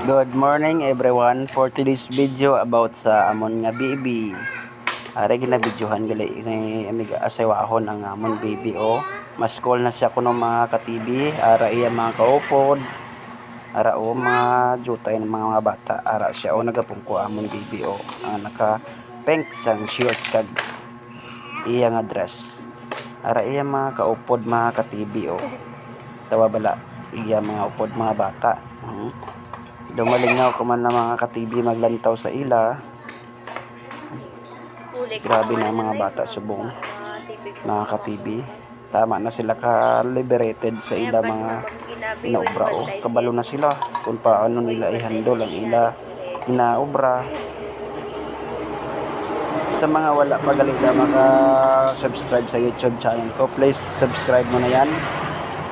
Good morning everyone for today's video about sa amon nga baby. Ara ginabidyohan gali ni amiga asewahon ang amon baby o. Mas call na siya kuno mga ka-TV, ara iya mga kaupod. Ara o mga jutay ng mga bata, ara siya o nagapungko amon baby o. Ang naka pink sang short kag iya nga dress. Ara iya mga kaupod mga ka-TV o. Tawa bala iya mga upod mga bata. Hmm. Dumalingaw ko man na mga ka-TV maglantaw sa ila. Grabe na mga bata subong. Mga ka-TV. Tama na sila ka-liberated sa ila mga inaobra o. Kabalo na sila kung paano nila i-handle ang ila inaobra. Sa mga wala pa galing na maka-subscribe sa YouTube channel ko, please subscribe mo na yan.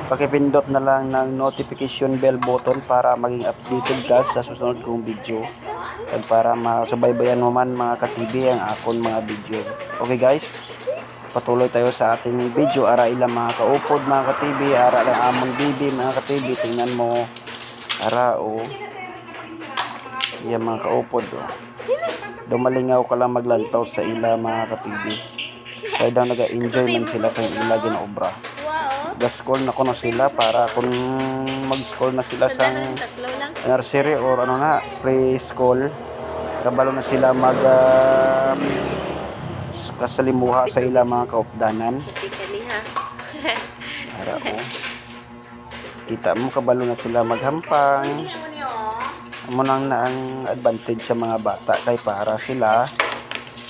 Pakipindot na lang ng notification bell button para maging updated ka sa susunod kong video. At para masubaybayan mo man mga ka-TV ang akon mga video. Okay guys, patuloy tayo sa ating video. Ara ilang mga kaupod mga ka-TV, ara lang amon bibi mga ka-TV. Tingnan mo, ara o. Yan mga kaupod o. Dumalingaw ka lang maglantaw sa ila mga ka-TV. Kaya daw nag-enjoy man sila sa ila ginaobra Ga-school na kuno sila para kung mag-school na sila sa nursery or ano na preschool kabalo na sila mag ah, kasalimuha sa ila mga kaupdanan. Para ko kita mo kabalo na sila maghampang. Amo nang na ang advantage sa mga bata kay para sila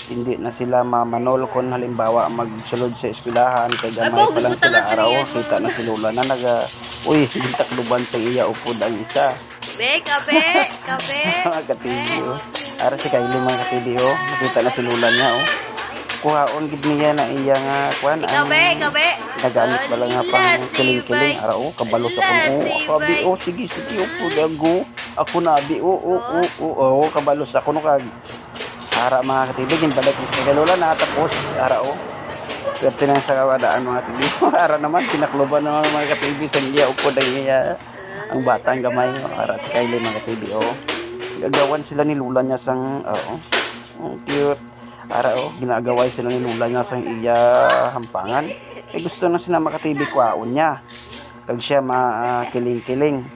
hindi na sila mamanol kung halimbawa magsulod sa eskwelahan kay gamay pa lang sila araw kita na si Lola na naga uy hindi takluban sa iya upod ang isa. Be, kape, kape. mga katidio ara si Kylie mga katidio nakita na si Lola niya oh. Kuhaon gid niya na iya nga kuan ang ikaw, be. nagamit pala nga pang kiling-kiling. ara oh kabalo sa kuno oh abi oh sige sige upod ako ako na abi oh oh oh. oh, oh kabalo sa kuno kag ara mga katibig yung balik kay Lola na tapos ara oh. Swerte na sa kawadaan mga katibig. Ara naman sinakloban ng mga katibig sa iya upod ang iya ang bata ang gamay. Oh, ara si Kylie mga katibig oh. Gagawan sila ni Lula niya sang oo oh, cute. Ara oh ginagaway sila ni Lula niya sang iya hampangan. Eh gusto na sila makatibig kwaon niya. Kag siya makiling-kiling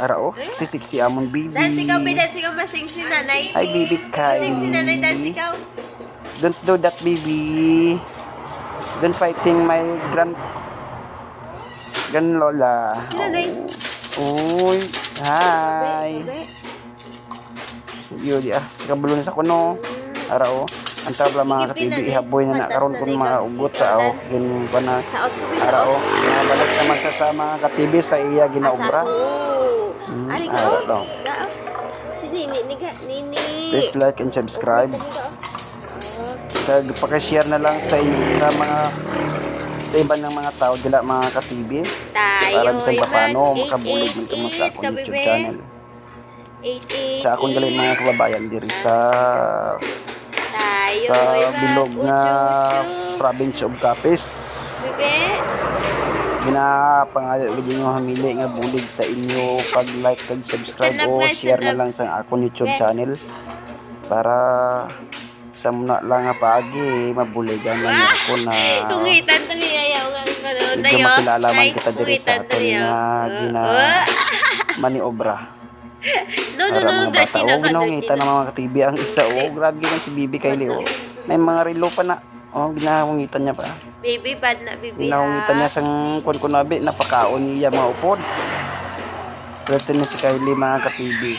ara oh sisiksi amon bibi Dance ikaw, be, dance ikaw. Masing si nanay. Hi, baby Masing si nanay, dance ikaw. Don't do that, baby. Don't fighting my grand... Gan lola. Si nanay. Uy. Hi. Di ah. Kabulo na sa kuno. Ara o. Ang tabla mga katibi. Ihaboy na na karon kung mga ugot sa aw. Gin pa na. Sa out ko, be, Ara sa o. out. Nabalik naman sa sa mga katibi sa iya ginaobra. Oh. Hmm, Ali ara ko. to. Dao. Si Nini, niga, Nini. Please like and subscribe. Kag pakishare na lang sa sa mga sa iba ng mga tao dila mga ka-TV para bisag pa paano makabulig man kamo sa akong YouTube be. channel. Sa akong galing mga kababayan diri sa sa bilog na mag-uchu-chu. province of Capiz. Bebe. Ginapangayo gid nyo hamili nga bulig sa inyo pag like kag subscribe o share na lang sa akong YouTube channel para sa muna lang nga paagi mabuligan Ah! ako na Kungitan tali ayaw nga medyo dayo. makilala man Ay, kita diri sa tali, nga gina maniobra. No, no, para mga bata. O, dirty ng mga ka-TV. Ang isa, o, grabe naman si Bibi Kylie, o. May mga relo pa na. O, ginawangitan niya pa. Baby, bad na, baby, Ginawangitan niya sang kun kunabi, napakaon niya mga upod. Swerte ni si Kylie mga ka-TV.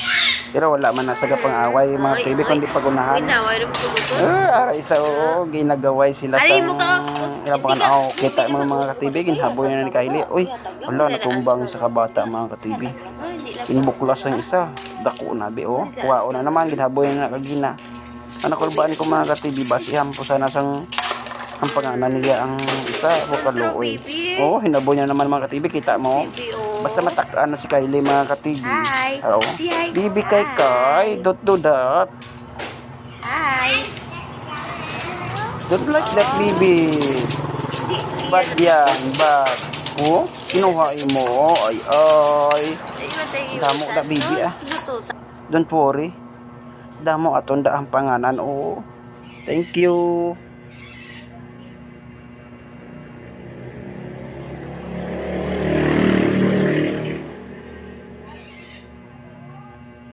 Pero wala man nasa pang away mga ka-TV, kundi pagunahan. Ginaway rin ko to. Eh, ara isa, oo, ginagaway sila ka. Ilabangan, oh, kita mga mga ka-TV, ginhaboy na ni Kylie. Uy, wala, natumbang sa kabata mga ka-TV. Inbuklas ang isa. Dako na bi oh. Kuwao na naman ginhaboy na kagina. Anak ko ba ni ko mga ka-TV ba siyam po sana sang ang pangalan niya ang isa bukaloy. Oh, hinaboy niya naman mga ka-TV kita mo. Baby, oh. Basta matakaan na si Kylie mga ka-TV. Hi. Oo. Si hi. Bibi kay kay dot do dat. Hi. Don't like that bibi. Hindi, Bad yan, bad. Oh, kinuha mo. Ay, ay. Damo na, bibi, ah. Don't worry. Damo aton da ang panganan. Oh. Thank you.